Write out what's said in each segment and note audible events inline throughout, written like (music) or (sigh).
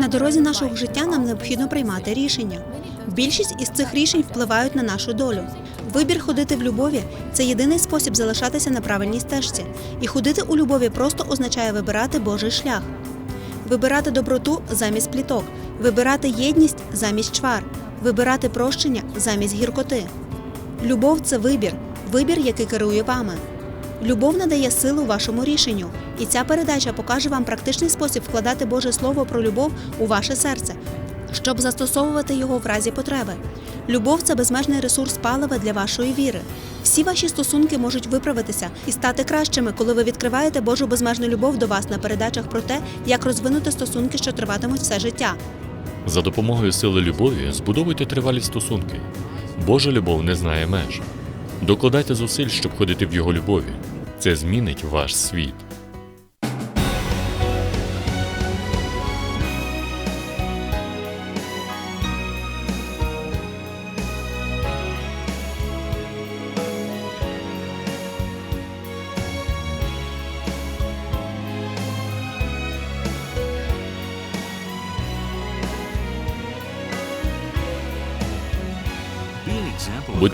На дорозі нашого життя нам необхідно приймати рішення. Більшість із цих рішень впливають на нашу долю. Вибір ходити в любові це єдиний спосіб залишатися на правильній стежці. І ходити у любові просто означає вибирати Божий шлях, вибирати доброту замість пліток, вибирати єдність замість чвар, вибирати прощення замість гіркоти. Любов це вибір, вибір, який керує вами. Любов надає силу вашому рішенню, і ця передача покаже вам практичний спосіб вкладати Боже Слово про любов у ваше серце, щоб застосовувати його в разі потреби. Любов це безмежний ресурс палива для вашої віри. Всі ваші стосунки можуть виправитися і стати кращими, коли ви відкриваєте Божу безмежну любов до вас на передачах про те, як розвинути стосунки, що триватимуть все життя. За допомогою сили любові збудовуйте тривалі стосунки. Божа любов не знає меж. Докладайте зусиль, щоб ходити в його любові. Це змінить ваш світ.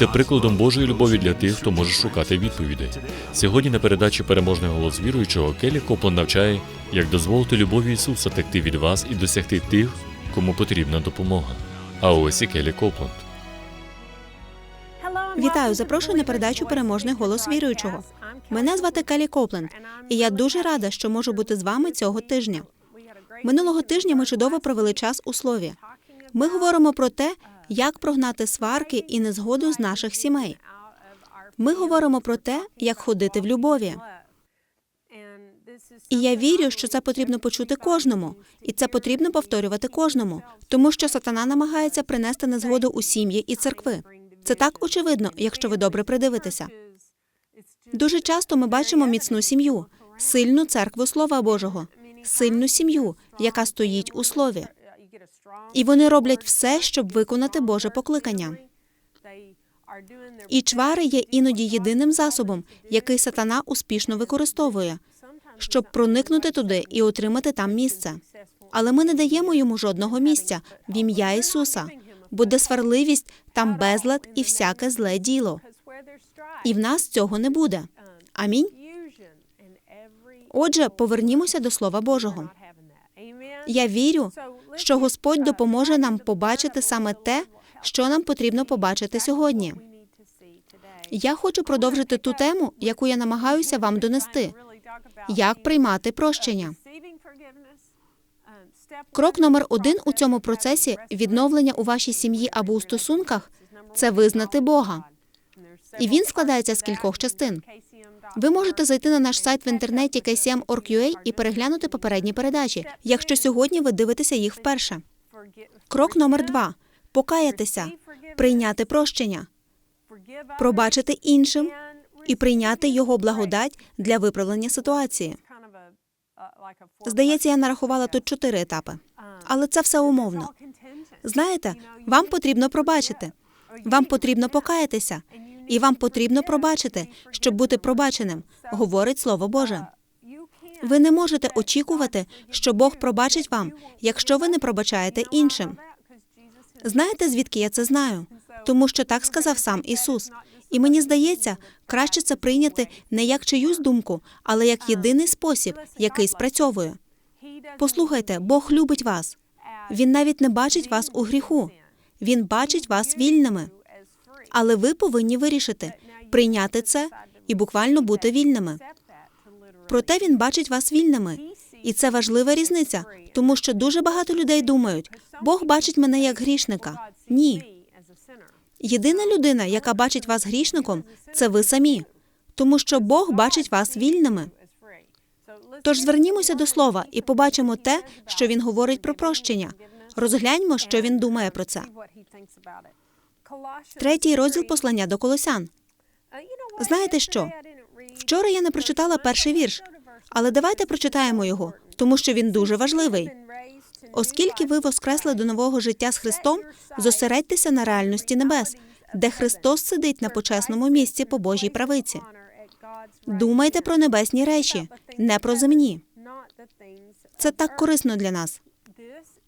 Будьте прикладом Божої любові для тих, хто може шукати відповідей. Сьогодні на передачі Переможний голос віруючого Келі Коплан навчає, як дозволити любові Ісуса текти від вас і досягти тих, кому потрібна допомога. А ось і Келі Копланд. Вітаю, запрошую на передачу Переможний голос віруючого. Мене звати Келі Копленд, і я дуже рада, що можу бути з вами цього тижня. Минулого тижня ми чудово провели час у слові. Ми говоримо про те, як прогнати сварки і незгоду з наших сімей. Ми говоримо про те, як ходити в любові. І я вірю, що це потрібно почути кожному, і це потрібно повторювати кожному, тому що сатана намагається принести незгоду у сім'ї і церкви. Це так очевидно, якщо ви добре придивитеся. Дуже часто ми бачимо міцну сім'ю, сильну церкву Слова Божого, сильну сім'ю, яка стоїть у слові. І вони роблять все, щоб виконати Боже покликання. І чвари є іноді єдиним засобом, який сатана успішно використовує, щоб проникнути туди і отримати там місце. Але ми не даємо йому жодного місця в ім'я Ісуса, бо де сварливість, там безлад і всяке зле діло. І в нас цього не буде. Амінь. Отже, повернімося до Слова Божого. Я вірю, що Господь допоможе нам побачити саме те, що нам потрібно побачити сьогодні. Я хочу продовжити ту тему, яку я намагаюся вам донести. Як приймати прощення? Крок номер один у цьому процесі відновлення у вашій сім'ї або у стосунках це визнати Бога. І він складається з кількох частин. Ви можете зайти на наш сайт в інтернеті kcm.org.ua і переглянути попередні передачі, якщо сьогодні ви дивитеся їх вперше. Крок номер два покаятися, прийняти прощення, пробачити іншим і прийняти його благодать для виправлення ситуації. Здається, я нарахувала тут чотири етапи, але це все умовно. Знаєте, вам потрібно пробачити, вам потрібно покаятися, і вам потрібно пробачити, щоб бути пробаченим, говорить Слово Боже. Ви не можете очікувати, що Бог пробачить вам, якщо ви не пробачаєте іншим. Знаєте, звідки я це знаю? Тому що так сказав сам Ісус. І мені здається, краще це прийняти не як чиюсь думку, але як єдиний спосіб, який спрацьовує. Послухайте, Бог любить вас. Він навіть не бачить вас у гріху. Він бачить вас вільними. Але ви повинні вирішити прийняти це і буквально бути вільними. Проте він бачить вас вільними, і це важлива різниця, тому що дуже багато людей думають, Бог бачить мене як грішника. Ні. Єдина людина, яка бачить вас грішником, це ви самі, тому що Бог бачить вас вільними. Тож звернімося до слова і побачимо те, що він говорить про прощення. Розгляньмо, що він думає про це. Третій розділ послання до Колосян. Знаєте що? Вчора я не прочитала перший вірш, але давайте прочитаємо його, тому що він дуже важливий. Оскільки ви воскресли до нового життя з Христом, зосередьтеся на реальності небес, де Христос сидить на почесному місці по Божій правиці. Думайте про небесні речі, не про земні. Це так корисно для нас.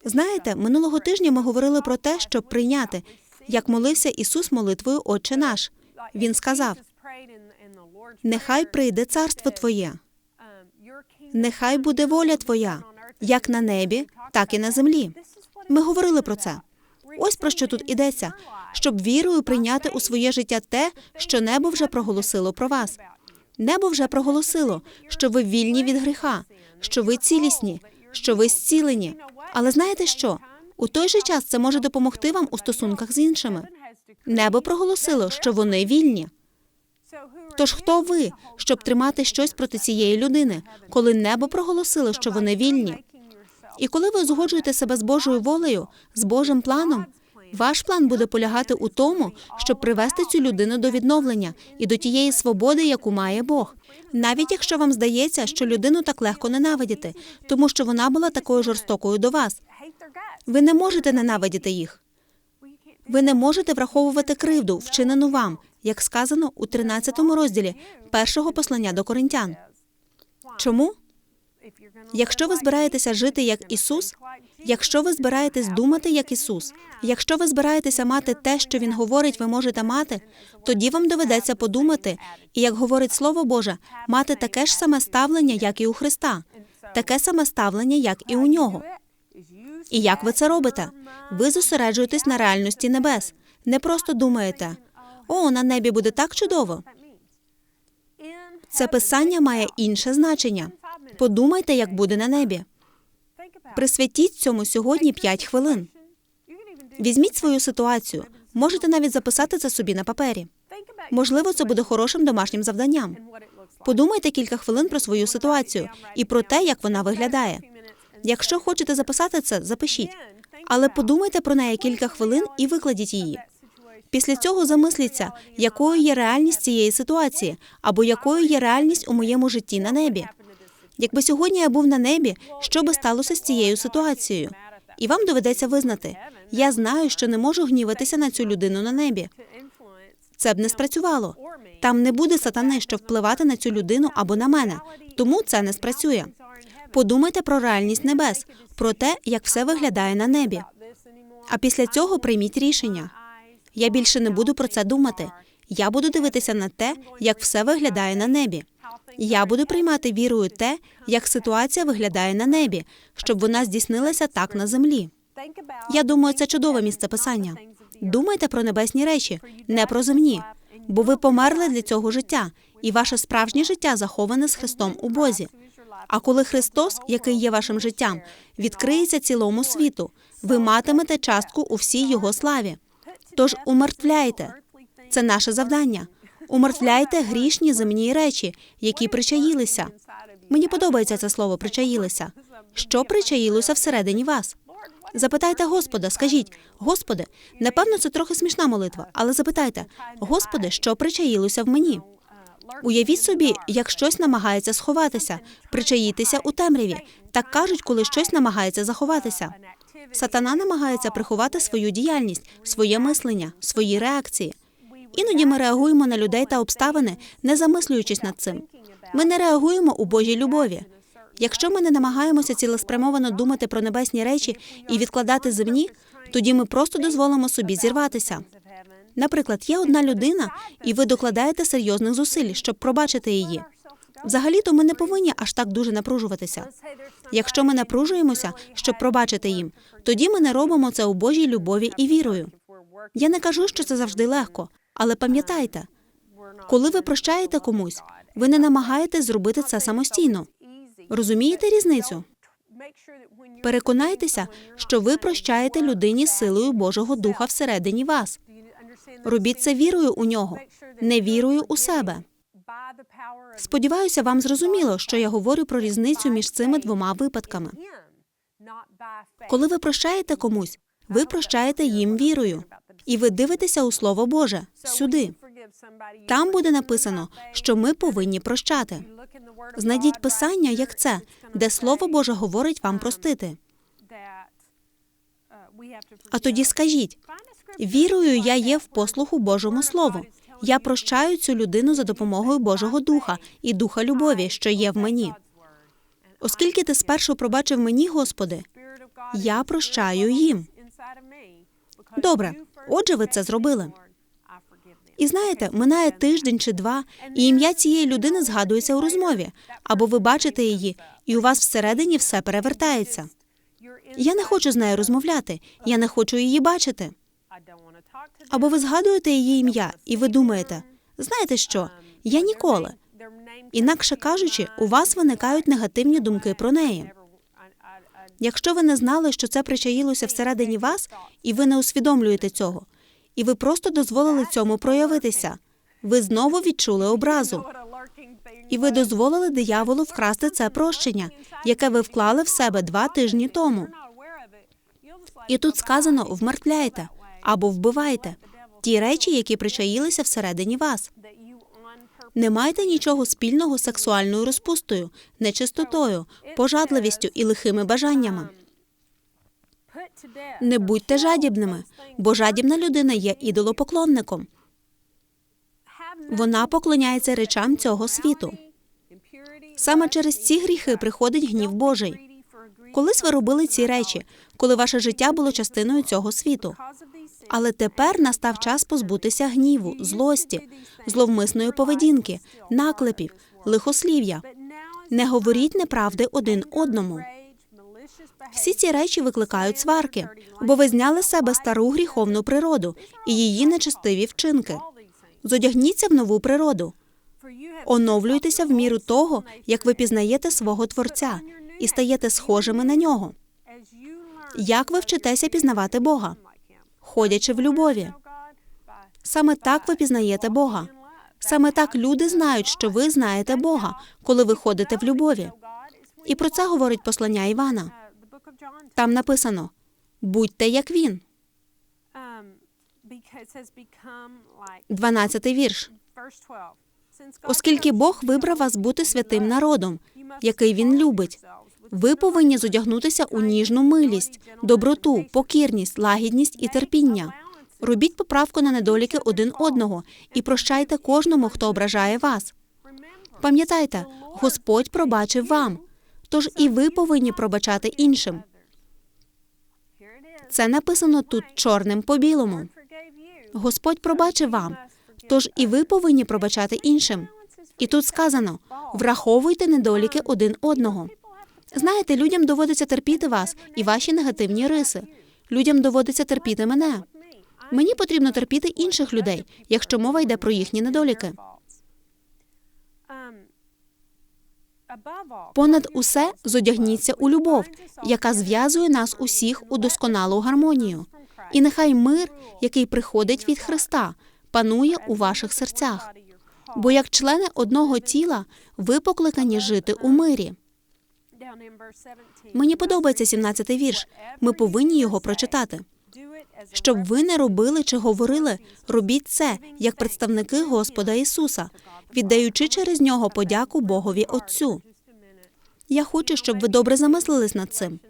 Знаєте, минулого тижня ми говорили про те, щоб прийняти, як молився Ісус молитвою Отче наш. Він сказав: Нехай прийде царство Твоє, нехай буде воля Твоя, як на небі, так і на землі. Ми говорили про це. Ось про що тут ідеться, щоб вірою прийняти у своє життя те, що небо вже проголосило про вас. Небо вже проголосило, що ви вільні від гріха, що ви цілісні, що ви зцілені. Але знаєте що? У той же час це може допомогти вам у стосунках з іншими. Небо проголосило, що вони вільні. Тож хто ви, щоб тримати щось проти цієї людини, коли небо проголосило, що вони вільні? І коли ви узгоджуєте себе з Божою волею, з Божим планом, ваш план буде полягати у тому, щоб привести цю людину до відновлення і до тієї свободи, яку має Бог. Навіть якщо вам здається, що людину так легко ненавидіти, тому що вона була такою жорстокою до вас. Ви не можете ненавидіти їх. Ви не можете враховувати кривду, вчинену вам, як сказано у 13 розділі першого послання до коринтян. Чому? Якщо ви збираєтеся жити як Ісус, якщо ви збираєтесь думати як Ісус, якщо ви збираєтеся мати те, що Він говорить, ви можете мати, тоді вам доведеться подумати, і як говорить Слово Боже, мати таке ж саме ставлення, як і у Христа, таке саме ставлення, як і у нього. І як ви це робите? Ви зосереджуєтесь на реальності небес. Не просто думаєте, о, на небі буде так чудово. Це писання має інше значення. Подумайте, як буде на небі. Присвятіть цьому сьогодні 5 хвилин. Візьміть свою ситуацію. Можете навіть записати це собі на папері. Можливо, це буде хорошим домашнім завданням. Подумайте кілька хвилин про свою ситуацію і про те, як вона виглядає. Якщо хочете записати це, запишіть. Але подумайте про неї кілька хвилин і викладіть її. Після цього замисліться, якою є реальність цієї ситуації, або якою є реальність у моєму житті на небі. Якби сьогодні я був на небі, що би сталося з цією ситуацією? І вам доведеться визнати, я знаю, що не можу гніватися на цю людину на небі. Це б не спрацювало. Там не буде сатани, що впливати на цю людину або на мене, тому це не спрацює. Подумайте про реальність небес, про те, як все виглядає на небі. А після цього прийміть рішення. Я більше не буду про це думати. Я буду дивитися на те, як все виглядає на небі. Я буду приймати вірою те, як ситуація виглядає на небі, щоб вона здійснилася так на землі. Я думаю, це чудове місце писання. Думайте про небесні речі, не про земні, бо ви померли для цього життя, і ваше справжнє життя заховане з Христом у Бозі. А коли Христос, який є вашим життям, відкриється цілому світу, ви матимете частку у всій його славі. Тож умертвляйте. Це наше завдання. Умертвляйте грішні земні речі, які причаїлися. Мені подобається це слово причаїлися. Що причаїлося всередині вас? Запитайте Господа, скажіть, Господи, напевно, це трохи смішна молитва, але запитайте, Господи, що причаїлося в мені? Уявіть собі, як щось намагається сховатися, причаїтися у темряві. Так кажуть, коли щось намагається заховатися. Сатана намагається приховати свою діяльність, своє мислення, свої реакції. Іноді ми реагуємо на людей та обставини, не замислюючись над цим. Ми не реагуємо у Божій любові. Якщо ми не намагаємося цілеспрямовано думати про небесні речі і відкладати земні, тоді ми просто дозволимо собі зірватися. Наприклад, є одна людина, і ви докладаєте серйозних зусиль, щоб пробачити її. Взагалі-то ми не повинні аж так дуже напружуватися. Якщо ми напружуємося, щоб пробачити їм, тоді ми не робимо це у Божій любові і вірою. Я не кажу, що це завжди легко, але пам'ятайте, коли ви прощаєте комусь, ви не намагаєтесь зробити це самостійно. Розумієте різницю? Переконайтеся, що ви прощаєте людині силою Божого Духа всередині вас. Робіть це вірою у нього, не вірою у себе. Сподіваюся, вам зрозуміло, що я говорю про різницю між цими двома випадками. Коли ви прощаєте комусь, ви прощаєте їм вірою, і ви дивитеся у Слово Боже сюди. Там буде написано, що ми повинні прощати. Знайдіть писання, як це, де Слово Боже говорить вам простити. А тоді скажіть: вірою я є в послуху Божому Слову. Я прощаю цю людину за допомогою Божого Духа і Духа любові, що є в мені. Оскільки ти спершу пробачив мені, Господи, Я прощаю їм. Добре, отже, ви це зробили. І знаєте, минає тиждень чи два, і ім'я цієї людини згадується у розмові, або ви бачите її, і у вас всередині все перевертається. Я не хочу з нею розмовляти, я не хочу її бачити. Або ви згадуєте її ім'я, і ви думаєте, знаєте що? Я ніколи. Інакше кажучи, у вас виникають негативні думки про неї. Якщо ви не знали, що це причаїлося всередині вас, і ви не усвідомлюєте цього, і ви просто дозволили цьому проявитися, ви знову відчули образу, і ви дозволили дияволу вкрасти це прощення, яке ви вклали в себе два тижні тому. І тут сказано вмертвляйте або вбивайте ті речі, які причаїлися всередині вас. Не майте нічого спільного з сексуальною розпустою, нечистотою, пожадливістю і лихими бажаннями. Не будьте жадібними, бо жадібна людина є ідолопоклонником. Вона поклоняється речам цього світу. Саме через ці гріхи приходить гнів Божий. Колись ви робили ці речі, коли ваше життя було частиною цього світу. Але тепер настав час позбутися гніву, злості, зловмисної поведінки, наклепів, лихослів'я. Не говоріть неправди один одному. Всі ці речі викликають сварки, бо ви зняли з себе стару гріховну природу і її нечестиві вчинки. Зодягніться в нову природу, оновлюйтеся в міру того, як ви пізнаєте свого творця і стаєте схожими на нього. Як ви вчитеся пізнавати Бога? Ходячи в любові. Саме так ви пізнаєте Бога. Саме так люди знають, що ви знаєте Бога, коли ви ходите в любові. І про це говорить послання Івана. Там написано: будьте як він. 12 вірш. Оскільки Бог вибрав вас бути святим народом, який він любить, ви повинні зодягнутися у ніжну милість, доброту, покірність, лагідність і терпіння. Робіть поправку на недоліки один одного і прощайте кожному, хто ображає вас. Пам'ятайте, Господь пробачив вам, тож і ви повинні пробачати іншим. Це написано тут чорним по білому. Господь пробачив вам, тож і ви повинні пробачати іншим. І тут сказано: враховуйте недоліки один одного. Знаєте, людям доводиться терпіти вас і ваші негативні риси. Людям доводиться терпіти мене. Мені потрібно терпіти інших людей, якщо мова йде про їхні недоліки. Понад усе зодягніться у любов, яка зв'язує нас усіх у досконалу гармонію. І нехай мир, який приходить від Христа, панує у ваших серцях. Бо як члени одного тіла, ви покликані жити у мирі. Мені подобається 17-й вірш. Ми повинні його прочитати. Щоб ви не робили чи говорили, робіть це як представники Господа Ісуса, віддаючи через нього подяку Богові Отцю. Я хочу, щоб ви добре замислились над цим.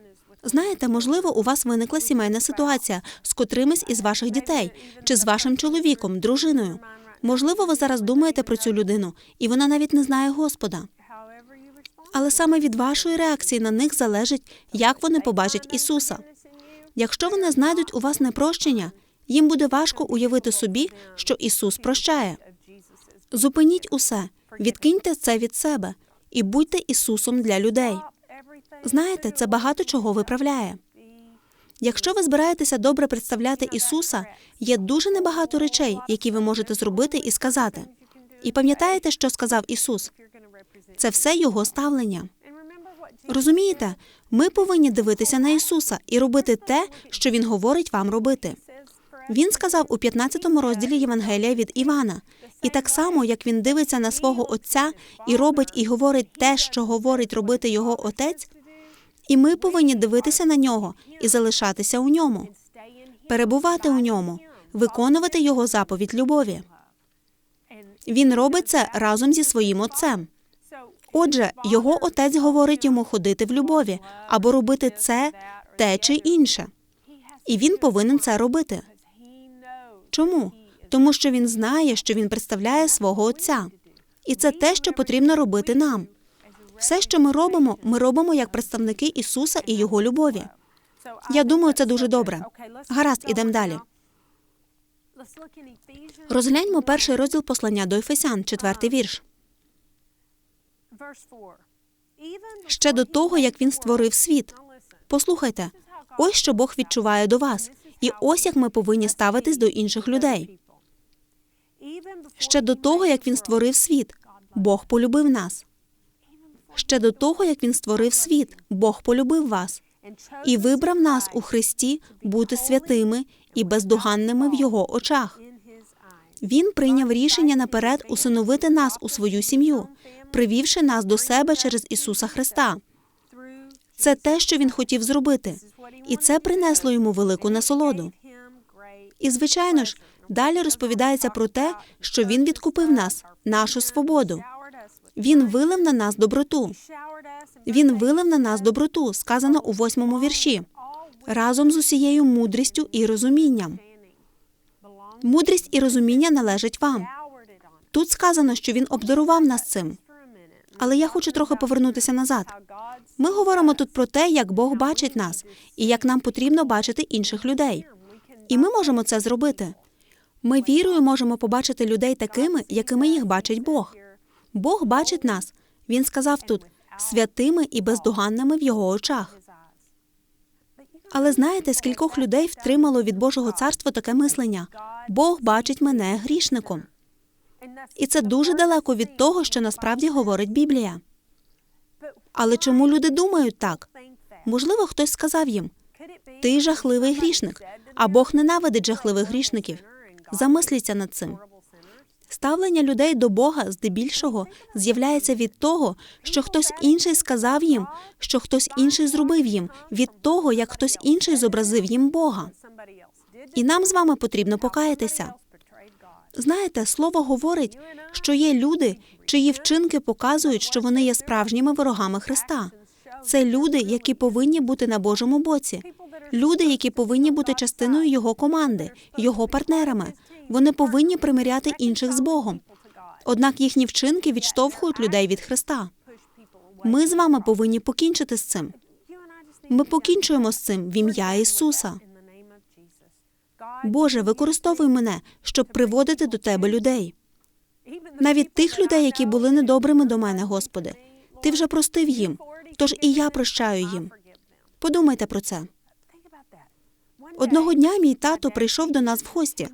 Знаєте, можливо, у вас виникла сімейна ситуація з котримось із ваших дітей чи з вашим чоловіком, дружиною. Можливо, ви зараз думаєте про цю людину, і вона навіть не знає Господа. Але саме від вашої реакції на них залежить, як вони побачать Ісуса. Якщо вони знайдуть у вас непрощення, їм буде важко уявити собі, що Ісус прощає. Зупиніть усе, відкиньте це від себе і будьте Ісусом для людей. Знаєте, це багато чого виправляє. Якщо ви збираєтеся добре представляти Ісуса, є дуже небагато речей, які ви можете зробити і сказати. І пам'ятаєте, що сказав Ісус? Це все Його ставлення. Розумієте, ми повинні дивитися на Ісуса і робити те, що Він говорить вам робити. Він сказав у 15 розділі Євангелія від Івана, і так само, як він дивиться на свого Отця і робить і говорить те, що говорить робити його отець, і ми повинні дивитися на нього і залишатися у ньому, перебувати у ньому, виконувати його заповідь любові. Він робить це разом зі своїм отцем. Отже, його отець говорить йому ходити в любові або робити це, те чи інше. І він повинен це робити. Чому? Тому що він знає, що він представляє свого отця. І це те, що потрібно робити нам. Все, що ми робимо, ми робимо як представники Ісуса і Його любові. Я думаю, це дуже добре. Гаразд, ідемо далі. Розгляньмо перший розділ послання до Ефесян, четвертий вірш. Ще до того, як він створив світ. Послухайте, ось що Бог відчуває до вас, і ось як ми повинні ставитись до інших людей. Ще до того, як він створив світ, Бог полюбив нас. Ще до того, як він створив світ, Бог полюбив вас і вибрав нас у Христі бути святими і бездоганними в його очах. Він прийняв рішення наперед усиновити нас у свою сім'ю, привівши нас до себе через Ісуса Христа. Це те, що він хотів зробити, і це принесло йому велику насолоду. І, звичайно ж, далі розповідається про те, що він відкупив нас, нашу свободу. Він вилив на нас доброту. Він вилив на нас доброту, сказано у восьмому вірші, разом з усією мудрістю і розумінням. Мудрість і розуміння належать вам. Тут сказано, що він обдарував нас цим. Але я хочу трохи повернутися назад. Ми говоримо тут про те, як Бог бачить нас і як нам потрібно бачити інших людей. І ми можемо це зробити. Ми вірою можемо побачити людей такими, якими їх бачить Бог. Бог бачить нас. Він сказав тут святими і бездоганними в його очах. Але знаєте, скількох людей втримало від Божого царства таке мислення? Бог бачить мене грішником. І це дуже далеко від того, що насправді говорить Біблія. Але чому люди думають так? Можливо, хтось сказав їм: ти жахливий грішник, а Бог ненавидить жахливих грішників. Замисліться над цим. Ставлення людей до Бога здебільшого з'являється від того, що хтось інший сказав їм, що хтось інший зробив їм, від того, як хтось інший зобразив їм Бога. І нам з вами потрібно покаятися. Знаєте, слово говорить, що є люди, чиї вчинки показують, що вони є справжніми ворогами Христа. Це люди, які повинні бути на Божому боці, люди, які повинні бути частиною його команди, його партнерами. Вони повинні примиряти інших з Богом. Однак їхні вчинки відштовхують людей від Христа. Ми з вами повинні покінчити з цим. Ми покінчуємо з цим в ім'я Ісуса. Боже, використовуй мене, щоб приводити до тебе людей. Навіть тих людей, які були недобрими до мене, Господи. Ти вже простив їм, тож і я прощаю їм. Подумайте про це. Одного дня мій тато прийшов до нас в гості.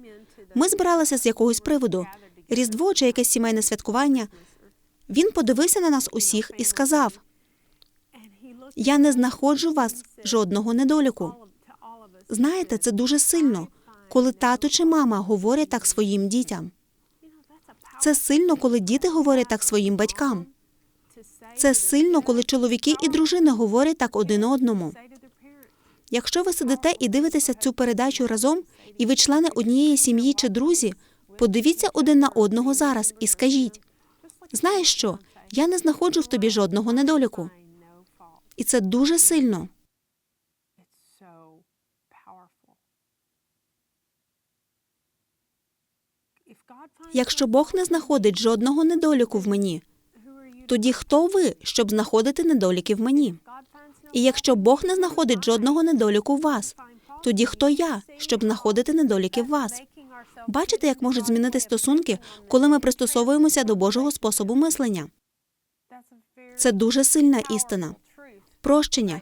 Ми збиралися з якогось приводу різдво чи якесь сімейне святкування. Він подивився на нас усіх і сказав: Я не знаходжу вас жодного недоліку. Знаєте, це дуже сильно, коли тато чи мама говорять так своїм дітям. Це сильно, коли діти говорять так своїм батькам. Це сильно, коли чоловіки і дружини говорять так один одному. Якщо ви сидите і дивитеся цю передачу разом, і ви члени однієї сім'ї чи друзі, подивіться один на одного зараз і скажіть: знаєш що? Я не знаходжу в тобі жодного недоліку. І це дуже сильно. Якщо Бог не знаходить жодного недоліку в мені, тоді хто ви, щоб знаходити недоліки в мені? І якщо Бог не знаходить жодного недоліку в вас, тоді хто я, щоб знаходити недоліки в вас? Бачите, як можуть змінити стосунки, коли ми пристосовуємося до Божого способу мислення? Це дуже сильна істина. Прощення,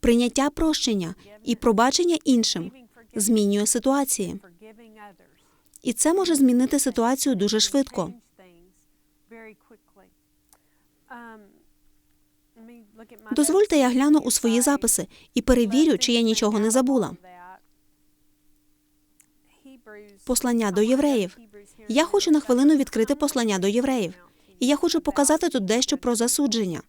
прийняття прощення і пробачення іншим змінює ситуації. І це може змінити ситуацію дуже швидко. Дозвольте, я гляну у свої записи і перевірю, чи я нічого не забула. Послання до євреїв. Я хочу на хвилину відкрити послання до євреїв. І я хочу показати тут дещо про засудження.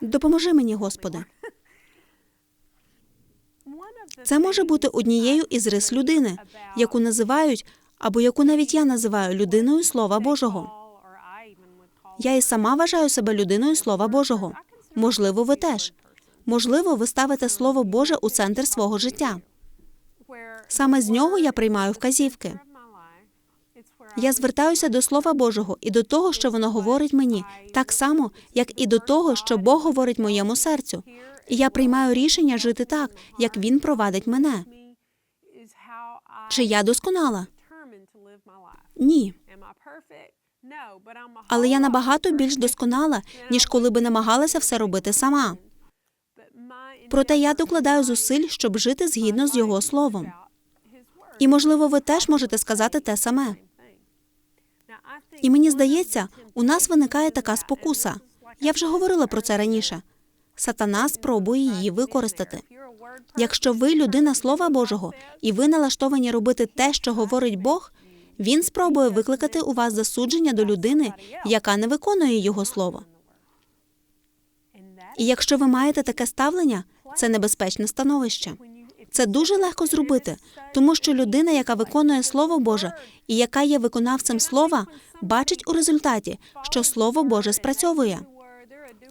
Допоможи мені, Господи. (laughs) Це може бути однією із рис людини, яку називають або яку навіть я називаю людиною Слова Божого. Я і сама вважаю себе людиною Слова Божого. Можливо, ви теж. Можливо, ви ставите Слово Боже у центр свого життя. Саме з нього я приймаю вказівки. Я звертаюся до Слова Божого і до того, що воно говорить мені, так само, як і до того, що Бог говорить моєму серцю. І я приймаю рішення жити так, як Він провадить мене. Чи я досконала? Ні. Але я набагато більш досконала, ніж коли би намагалася все робити сама. Проте я докладаю зусиль, щоб жити згідно з його словом. І, можливо, ви теж можете сказати те саме. І мені здається, у нас виникає така спокуса. Я вже говорила про це раніше. Сатана спробує її використати. Якщо ви людина Слова Божого і ви налаштовані робити те, що говорить Бог, він спробує викликати у вас засудження до людини, яка не виконує його слово. І якщо ви маєте таке ставлення, це небезпечне становище. Це дуже легко зробити, тому що людина, яка виконує Слово Боже і яка є виконавцем слова, бачить у результаті, що Слово Боже спрацьовує.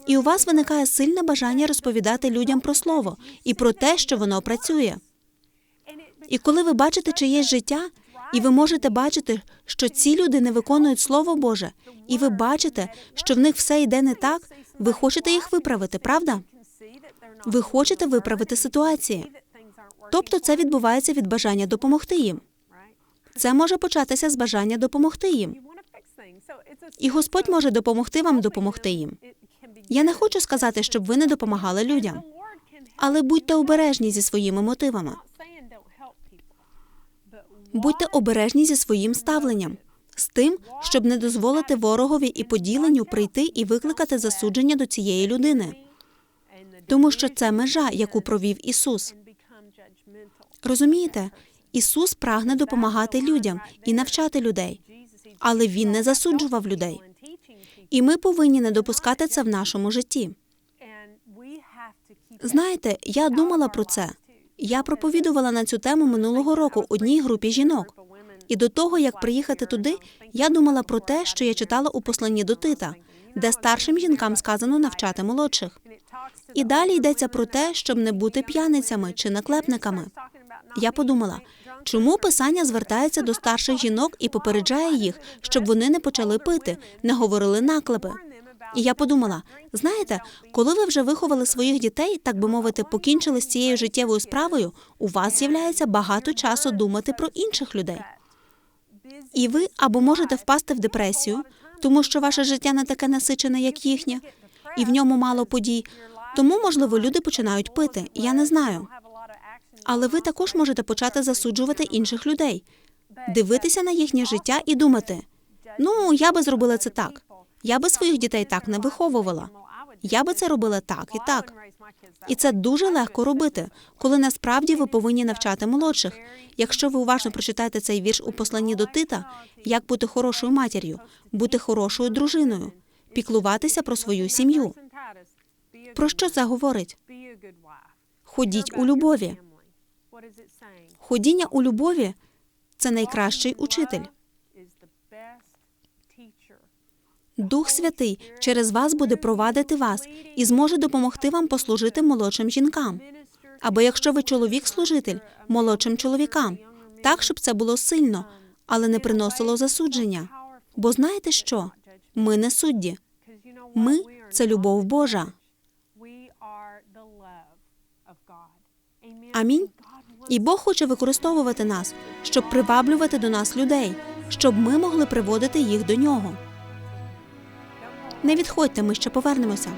І у вас виникає сильне бажання розповідати людям про слово і про те, що воно працює. І коли ви бачите чиєсь життя, і ви можете бачити, що ці люди не виконують Слово Боже, і ви бачите, що в них все йде не так, ви хочете їх виправити, правда? Ви хочете виправити ситуації. Тобто це відбувається від бажання допомогти їм. Це може початися з бажання допомогти їм. І Господь може допомогти вам допомогти їм. Я не хочу сказати, щоб ви не допомагали людям, але будьте обережні зі своїми мотивами. Будьте обережні зі своїм ставленням, з тим, щоб не дозволити ворогові і поділенню прийти і викликати засудження до цієї людини, тому що це межа, яку провів Ісус. Розумієте, Ісус прагне допомагати людям і навчати людей, але Він не засуджував людей. І ми повинні не допускати це в нашому житті. Знаєте, я думала про це. Я проповідувала на цю тему минулого року одній групі жінок. І до того, як приїхати туди, я думала про те, що я читала у посланні до Тита, де старшим жінкам сказано навчати молодших. І далі йдеться про те, щоб не бути п'яницями чи наклепниками. Я подумала, чому писання звертається до старших жінок і попереджає їх, щоб вони не почали пити, не говорили наклепи. І я подумала: знаєте, коли ви вже виховали своїх дітей, так би мовити, покінчили з цією життєвою справою, у вас з'являється багато часу думати про інших людей. І ви або можете впасти в депресію, тому що ваше життя не таке насичене, як їхнє, і в ньому мало подій. Тому, можливо, люди починають пити. Я не знаю. Але ви також можете почати засуджувати інших людей, дивитися на їхнє життя і думати: ну, я би зробила це так. Я би своїх дітей так не виховувала. Я би це робила так і так. І це дуже легко робити, коли насправді ви повинні навчати молодших. Якщо ви уважно прочитаєте цей вірш у посланні до Тита, як бути хорошою матір'ю, бути хорошою дружиною, піклуватися про свою сім'ю. Про що це говорить? Ходіть у любові. Ходіння у любові це найкращий учитель. Дух Святий через вас буде провадити вас і зможе допомогти вам послужити молодшим жінкам. Або якщо ви чоловік-служитель, молодшим чоловікам, так, щоб це було сильно, але не приносило засудження. Бо знаєте що? Ми не судді. Ми це любов Божа. Амінь. І Бог хоче використовувати нас, щоб приваблювати до нас людей, щоб ми могли приводити їх до нього. Не відходьте, ми ще повернемося.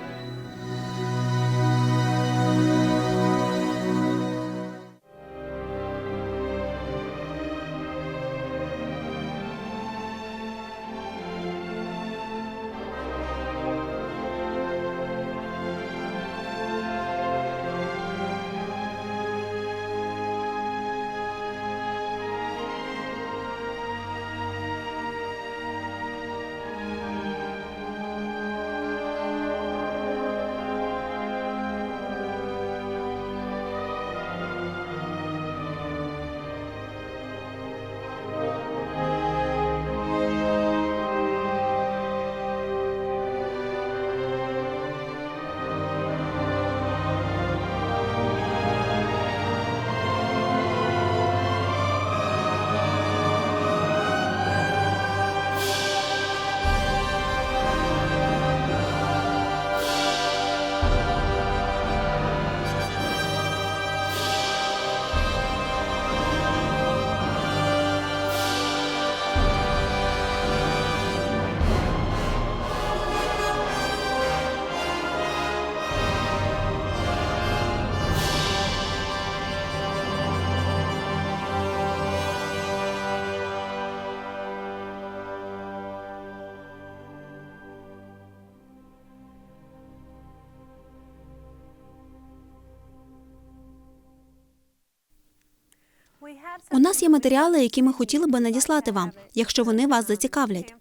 У нас є матеріали, які ми хотіли би надіслати вам, якщо вони вас зацікавлять.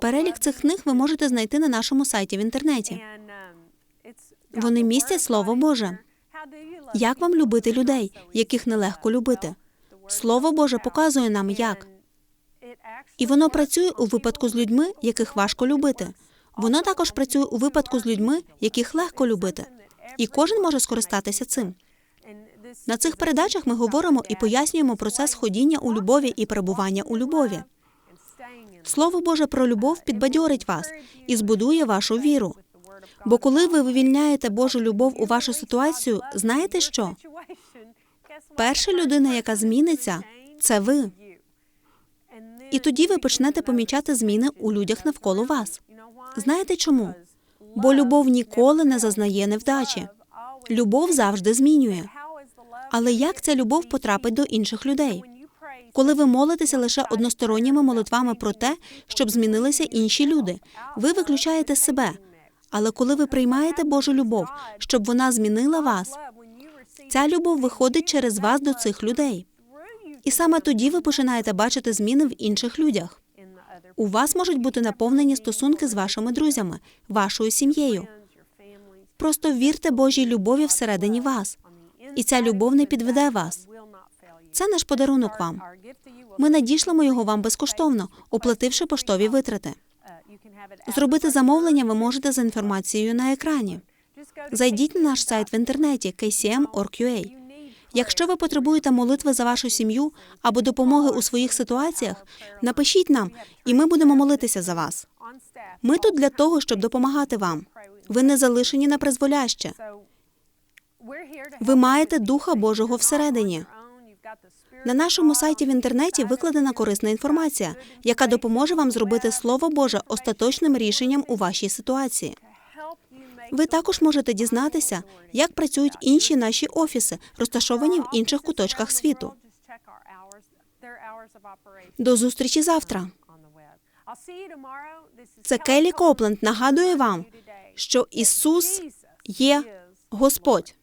Перелік цих книг ви можете знайти на нашому сайті в інтернеті. Вони містять Слово Боже. Як вам любити людей, яких нелегко любити? Слово Боже показує нам, як. І воно працює у випадку з людьми, яких важко любити. Воно також працює у випадку з людьми, яких легко любити. І кожен може скористатися цим. На цих передачах ми говоримо і пояснюємо процес ходіння у любові і перебування у любові. Слово Боже про любов підбадьорить вас і збудує вашу віру. Бо коли ви вивільняєте Божу любов у вашу ситуацію, знаєте що? Перша людина, яка зміниться, це ви. І тоді ви почнете помічати зміни у людях навколо вас. Знаєте чому? Бо любов ніколи не зазнає невдачі. Любов завжди змінює. Але як ця любов потрапить до інших людей? Коли ви молитеся лише односторонніми молитвами про те, щоб змінилися інші люди, ви виключаєте себе. Але коли ви приймаєте Божу любов, щоб вона змінила вас, ця любов виходить через вас до цих людей. І саме тоді ви починаєте бачити зміни в інших людях. У вас можуть бути наповнені стосунки з вашими друзями, вашою сім'єю. Просто вірте Божій любові всередині вас, і ця любов не підведе вас. Це наш подарунок вам. Ми надішлемо його вам безкоштовно, оплативши поштові витрати. Зробити замовлення ви можете за інформацією на екрані. Зайдіть на наш сайт в інтернеті kcm.org.ua. Якщо ви потребуєте молитви за вашу сім'ю або допомоги у своїх ситуаціях, напишіть нам, і ми будемо молитися за вас. Ми тут для того, щоб допомагати вам. Ви не залишені на призволяще. Ви маєте Духа Божого всередині. На нашому сайті в інтернеті викладена корисна інформація, яка допоможе вам зробити Слово Боже остаточним рішенням у вашій ситуації. Ви також можете дізнатися, як працюють інші наші офіси, розташовані в інших куточках світу. До зустрічі завтра. Це Келі Копленд. Нагадує вам, що Ісус є Господь.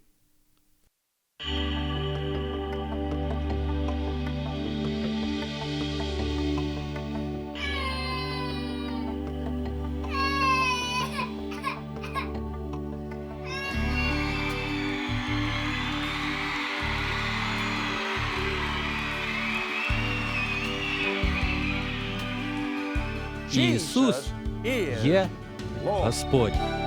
Ісус є Господь.